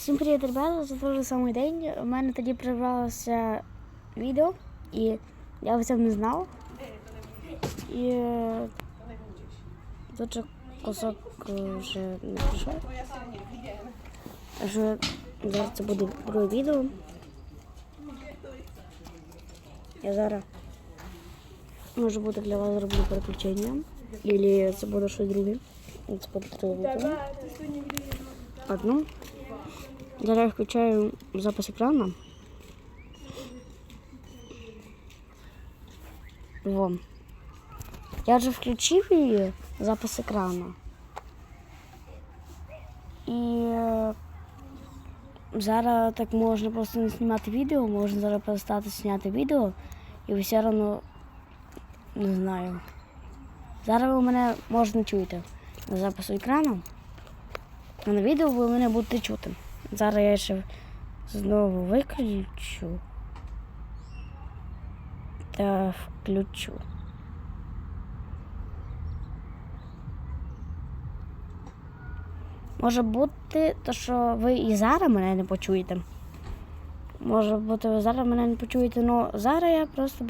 Всім привіт, ребята! Це той же самий день. У мене тоді прервалося відео, і я цього не знав. І е, тут же кусок е, вже не. Так що зараз це буде друге відео. Я зараз може бути для вас зроблю переключення. Або це буде щось друге. Це буде друге. Одну. Зараз я включаю запис екрану. Во. Я вже включив її запис екрану. І е, зараз так можна просто не знімати відео, можна зараз перестати зняти відео і ви все одно не знаю. Зараз ви мене можна чуєте на запису екрану. На відео ви мене будете чути. Зараз я ще знову виключу та включу. Може бути, то що ви і зараз мене не почуєте. Може бути, ви зараз мене не почуєте, але зараз я просто